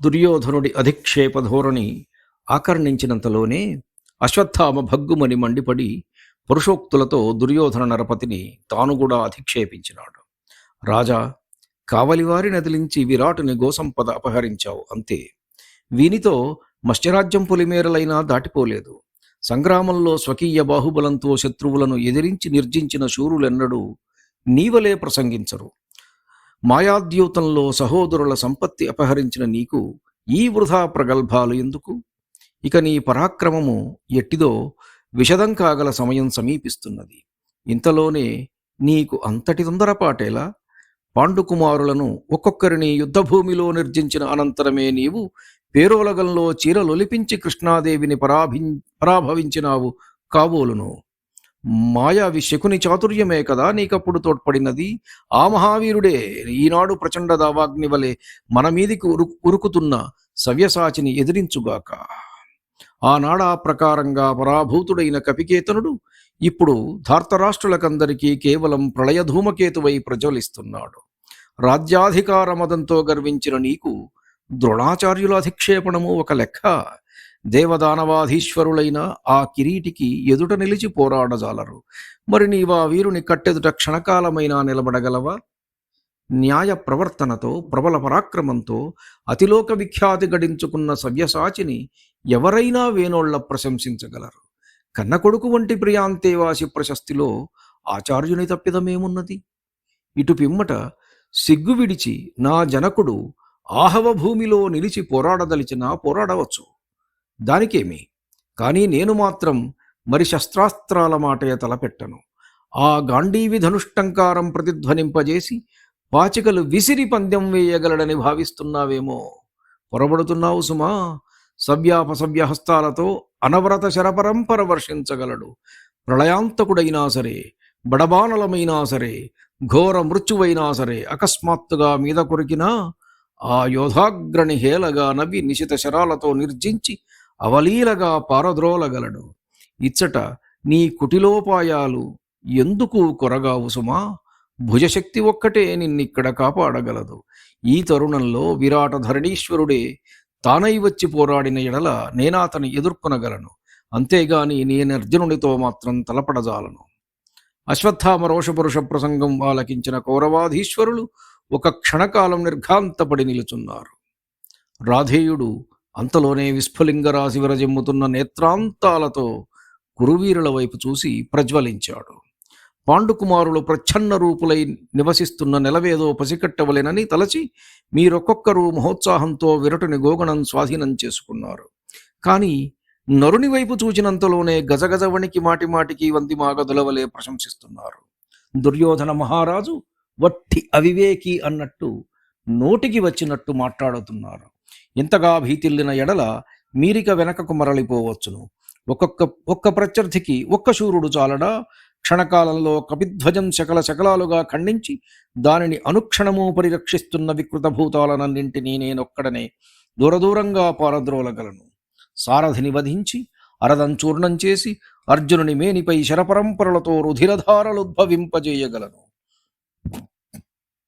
దుర్యోధనుడి అధిక్షేప ధోరణి ఆకర్ణించినంతలోనే అశ్వత్థామ భగ్గుమని మండిపడి పురుషోక్తులతో దుర్యోధన నరపతిని తాను కూడా అధిక్షేపించినాడు. రాజా కావలివారి నదిలించి విరాటుని గోసంపద అపహరించావు అంతే. వీనితో మత్స్యరాజ్యం పొలిమేరలైనా దాటిపోలేదు. సంగ్రామంలో స్వకీయ బాహుబలంతో శత్రువులను ఎదిరించి నిర్జించిన శూరులెన్నడూ నీవలే ప్రసంగించరు. మాయాద్యూతంలో సహోదరుల సంపత్తి అపహరించిన నీకు ఈ వృధా ప్రగల్భాలు ఎందుకు? ఇక నీ పరాక్రమము ఎట్టిదో విషదం కాగల సమయం సమీపిస్తున్నది. ఇంతలోనే నీకు అంతటి తొందరపాటేలా? పాండుకుమారులను ఒక్కొక్కరిని యుద్ధభూమిలో నిర్జించిన అనంతరమే నీవు పేరోలగంలో చీరలొలిపించి కృష్ణాదేవిని పరాభి పరాభవించినావు కావోలును. మాయావి శకుని చాతుర్యమే కదా నీకప్పుడు తోడ్పడినది. ఆ మహావీరుడే ఈనాడు ప్రచండ దావాగ్ని వలె మన మీదికి ఉరు ఉరుకుతున్న సవ్యసాచిని ఎదిరించుగాక. ఆనాడా ప్రకారంగా పరాభూతుడైన కపికేతనుడు ఇప్పుడు ధార్తరాష్ట్రులకందరికీ కేవలం ప్రళయధూమకేతువై ప్రజ్వలిస్తున్నాడు. రాజ్యాధికార మదంతో గర్వించిన నీకు ద్రోణాచార్యుల అధిక్షేపణము ఒక లెక్క. దేవదానవాధీశ్వరులైన ఆ కిరీటికి ఎదుట నిలిచి పోరాడజాలరు. మరి నీవా వీరుని కట్టెదుట క్షణకాలమైనా నిలబడగలవా? న్యాయ ప్రవర్తనతో ప్రబల పరాక్రమంతో అతిలోక విఖ్యాతి గడించుకున్న సవ్యసాచిని ఎవరైనా వేనోళ్ళ ప్రశంసించగలరు. కన్న కొడుకు వంటి ప్రియాంతేవాసి ప్రశస్తిలో ఆచార్యుని తప్పిదమేమున్నది? ఇటు పిమ్మట సిగ్గు విడిచి నా జనకుడు ఆహవ భూమిలో నిలిచి పోరాడదలిచినా పోరాడవచ్చు. దానికేమి. కానీ నేను మాత్రం మరి శస్త్రాస్త్రాల మాటే తలపెట్టను. ఆ గాంధీవి ధనుష్టంకారం ప్రతిధ్వనింపజేసి పాచికలు విసిరి పందెం వేయగలడని భావిస్తున్నావేమో. పొరబడుతున్నావు సుమా. సవ్యాపసవ్య హస్తాలతో అనవరత శరపరంపర వర్షించగలడు. ప్రళయాంతకుడైనా సరే బడబానలమైనా సరే ఘోర మృత్యువైనా సరే అకస్మాత్తుగా మీద కొరికినా ఆ యోధాగ్రణి హేలగా నవ్వి నిశిత శరాలతో నిర్జించి అవలీలగా పారద్రోలగలడు. ఇచ్చట నీ కుటిలోపాయాలు ఎందుకు కొరగావు సుమా? భుజశక్తి ఒక్కటే నిన్నిక్కడ కాపాడగలదు. ఈ తరుణంలో విరాట ధరణీశ్వరుడే తానై వచ్చి పోరాడిన ఎడల నేనాతని ఎదుర్కొనగలను. అంతేగాని నేను అర్జునునితో మాత్రం తలపడజాలను. అశ్వత్థామ రోషపురుష ప్రసంగం ఆలకించిన కౌరవాధీశ్వరులు ఒక క్షణకాలం నిర్ఘాంతపడి నిలుచున్నారు. రాధేయుడు అంతలోనే విస్ఫులింగరాశి విరజిమ్ముతున్న నేత్రాంతాలతో కురువీరుల వైపు చూసి ప్రజ్వలించాడు. పాండుకుమారులు ప్రచ్ఛన్న రూపులై నివసిస్తున్న నెలవేదో పసికట్టవలెనని తలచి మీరొక్కొక్కరు మహోత్సాహంతో విరటుని గోగణం స్వాధీనం చేసుకున్నారు. కానీ నరుని వైపు చూచినంతలోనే గజగజ వణికి మాటి వంది మాగదులవలే ప్రశంసిస్తున్నారు. దుర్యోధన మహారాజు వట్టి అవివేకి అన్నట్టు నోటికి వచ్చినట్టు మాట్లాడుతున్నారు. ఇంతగా భీతిల్లిన ఎడల మీరిక వెనకకు మరలిపోవచ్చును. ఒక్కొక్క ఒక్క ప్రత్యర్థికి ఒక్క శూరుడు చాలడా? క్షణకాలంలో కపిధ్వజం శకల శకలాలుగా ఖండించి దానిని అనుక్షణము పరిరక్షిస్తున్న వికృత భూతాలనన్నింటినీ నేనొక్కడనే దూరదూరంగా పారద్రోలగలను. సారథిని వధించి అరదంచూర్ణం చేసి అర్జునుని మేనిపై శరపరంపరలతో రుధిరధారలుద్భవింపజేయగలను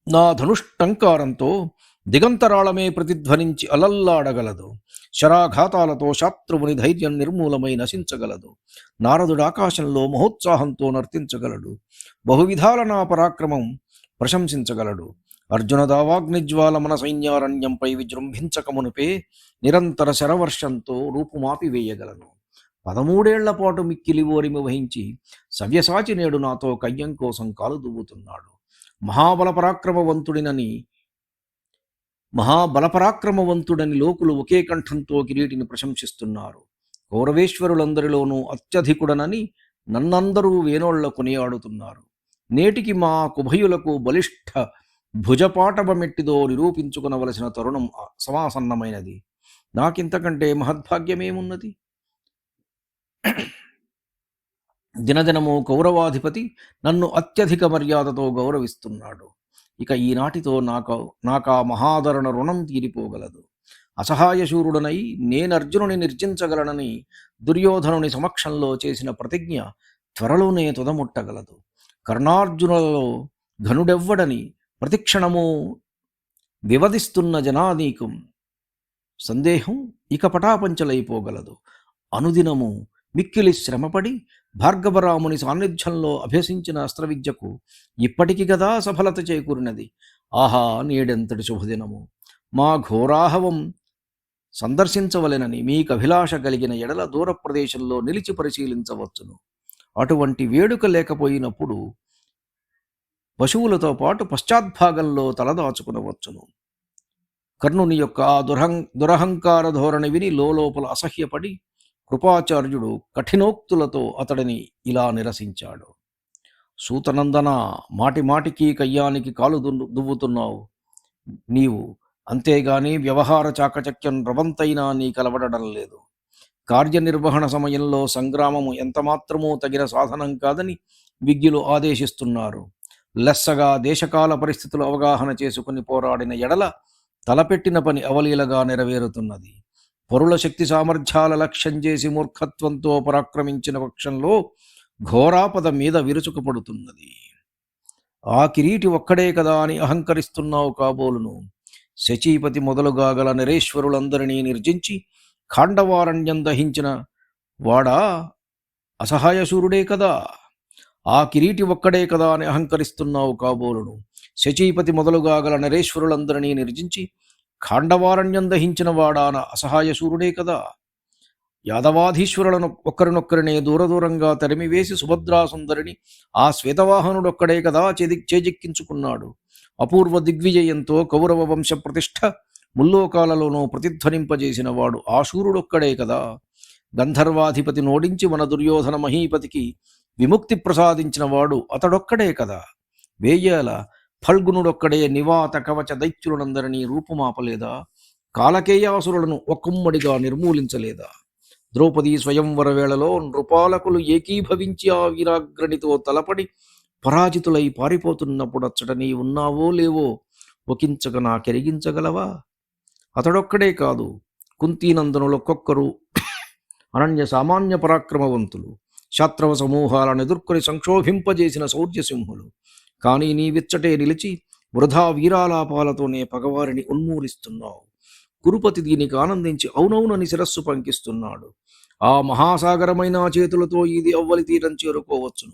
నా ధనుష్టంకారంతో దిగంతరాళమే ప్రతిధ్వనించి అలల్లాడగలదు. శరాఘాతాలతో శాత్రువుని ధైర్యం నిర్మూలమై నశించగలదు. నారదుడు ఆకాశంలో మహోత్సాహంతో నర్తించగలడు. బహువిధాల నా పరాక్రమం ప్రశంసించగలడు. అర్జున దావాగ్నిజ్వాల మన సైన్యారణ్యంపై విజృంభించకమునుపే నిరంతర శరవర్షంతో రూపుమాపి వేయగలను పదమూడేళ్ళ పాటు మిక్కిలి ఓరిమి వహించి సవ్యసాచి నేడు నాతో కయ్యం కోసం కాలు దువ్వుతున్నాడు మహాబల పరాక్రమవంతుడినని మహాబలపరాక్రమవంతుడని లోకులు ఒకే కంఠంతో కిరీటిని ప్రశంసిస్తున్నారు. కౌరవేశ్వరులందరిలోనూ అత్యధికుడనని నన్నందరూ వేనోళ్ళ కొనియాడుతున్నారు. నేటికి మా కుభయులకు బలిష్ఠ భుజపాటవమెట్టిదో నిరూపించుకునవలసిన తరుణం సమాసన్నమైనది. నాకింతకంటే మహద్భాగ్యమేమున్నది? దినదినము కౌరవాధిపతి నన్ను అత్యధిక మర్యాదతో గౌరవిస్తున్నాడు. ఇక ఈనాటితో నాకు నాకా మహాదరణ రుణం తీరిపోగలదు. అసహాయశూరుడనై నేను అర్జునుని నిర్జించగలనని దుర్యోధనుని సమక్షంలో చేసిన ప్రతిజ్ఞ త్వరలోనే తుదముట్టగలదు. కర్ణార్జునులలో ఘనుడెవ్వడని ప్రతిక్షణము వివదిస్తున్న జనానీకం సందేహం ఇక పటాపంచలైపోగలదు. అనుదినము మిక్కిలి శ్రమపడి భార్గవరాముని సాన్నిధ్యంలో అభ్యసించిన అస్త్ర విద్యకు ఇప్పటికి గదా సఫలత చేకూరినది. ఆహా నేడెంతటి శుభదినము! మా ఘోరాహవం సందర్శించవలెనని మీకు అభిలాష కలిగిన ఎడల దూర ప్రదేశంలో నిలిచి పరిశీలించవచ్చును. అటువంటి వేడుక లేకపోయినప్పుడు పశువులతో పాటు పశ్చాద్భాగంలో తలదాచుకునవచ్చును. కర్ణుని యొక్క ఆ దురహం దురహంకార ధోరణి విని లోపల అసహ్యపడి కృపాచార్యుడు కఠినోక్తులతో అతడిని ఇలా నిరసించాడు. సూతనందన మాటి మాటికి కయ్యానికి కాలు దువ్వుతున్నావు. నీవు అంతేగాని వ్యవహార చాకచక్యం రవంతైనా నీ కలవడడం లేదు. కార్యనిర్వహణ సమయంలో సంగ్రామము ఎంతమాత్రమూ తగిన సాధనం కాదని విజ్ఞులు ఆదేశిస్తున్నారు. లెస్సగా దేశకాల పరిస్థితులు అవగాహన చేసుకుని పోరాడిన ఎడల తలపెట్టిన పని అవలీలగా నెరవేరుతున్నది. పరుల శక్తి సామర్థ్యాల లక్ష్యం చేసి మూర్ఖత్వంతో పరాక్రమించిన పక్షంలో ఘోరాపద మీద విరుచుకుపడుతున్నది. ఆ కిరీటి ఒక్కడే కదా అని అహంకరిస్తున్నావు కాబోలును. శచీపతి మొదలుగా గల నరేశ్వరులందరినీ నిర్జించి ఖాండవారణ్యం దహించిన వాడా అసహాయశూరుడే కదా? ఆ కిరీటి ఒక్కడే కదా అని అహంకరిస్తున్నావు కాబోలును. శచీపతి మొదలుగా గల నరేశ్వరులందరినీ నిర్జించి ఖాండవారణ్యం దహించిన వాడాన అసహాయశూరుడే కదా. యాదవాధీశ్వరులను ఒక్కరినొక్కరినే దూరదూరంగా తరిమివేసి సుభద్రాసుందరిని ఆ శ్వేతవాహనుడొక్కడే కదా చేది చేజిక్కించుకున్నాడు. అపూర్వ దిగ్విజయంతో కౌరవ వంశ ప్రతిష్ట ముల్లోకాలలోనూ ప్రతిధ్వనింపజేసిన వాడు ఆ శూరుడొక్కడే కదా. గంధర్వాధిపతి నోడించి మన దుర్యోధన మహీపతికి విముక్తి ప్రసాదించిన వాడు అతడొక్కడే కదా. వేయాల ఫల్గునుడొక్కడే నివాత కవచ దైత్యులనందరినీ రూపుమాపలేదా? కాలకేయాసురులను ఒక్కమ్మడిగా నిర్మూలించలేదా? ద్రౌపది స్వయంవర వేళలో నృపాలకులు ఏకీభవించి ఆ వీరాగ్రణితో తలపడి పరాజితులై పారిపోతున్నప్పుడు అచ్చట నీ ఉన్నావో లేవో ఒకించక నాకెరిగించగలవా అతడొక్కడే కాదు కుంతీనందనులొక్కొక్కరు అనన్య సామాన్య పరాక్రమవంతులు శాత్రవ సమూహాలను ఎదుర్కొని సంక్షోభింపజేసిన శౌర్యసింహులు. కానీ నీ విచ్చటే నిలిచి వృధా వీరాలాపాలతోనే పగవారిని ఉన్మూలిస్తున్నావు. కురుపతి దీనికి ఆనందించి అవునవునని శిరస్సు పంకిస్తున్నాడు. ఆ మహాసాగరమైన చేతులతో ఇది అవ్వలి తీరం చేరుకోవచ్చును.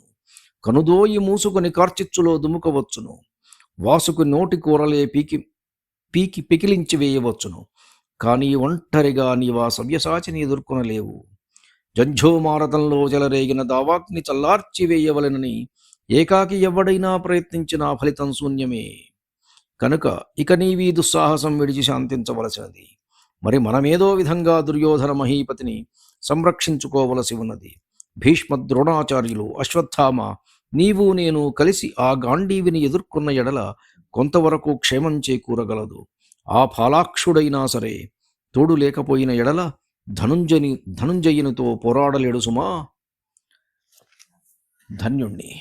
కనుదోయి మూసుకుని కార్చిచ్చులో దుముకవచ్చును. వాసుకు నోటి కూరలే పీకి పీకి పికిలించి వేయవచ్చును. కానీ ఒంటరిగా నీవా సవ్యసాచిని ఎదుర్కొనలేవు. జంఝోమారతంలో చెలరేగిన దావాగ్ని చల్లార్చి వేయవలెనని ఏకాకి ఎవడైనా ప్రయత్నించినా ఫలితం శూన్యమే. కనుక ఇక నీవీ దుస్సాహసం విడిచి శాంతించవలసినది. మరి మనమేదో విధంగా దుర్యోధన మహీపతిని సంరక్షించుకోవలసి ఉన్నది. భీష్మ ద్రోణాచార్యులు అశ్వత్థామ నీవు నేను కలిసి ఆ గాంధీవిని ఎదుర్కొన్న ఎడల కొంతవరకు క్షేమం చేకూరగలదు. ఆ ఫాలాక్షుడైనా సరే తోడు లేకపోయిన ఎడల ధనుంజని ధనుంజయునితో పోరాడలేడు సుమా. ధన్యుణ్ణి.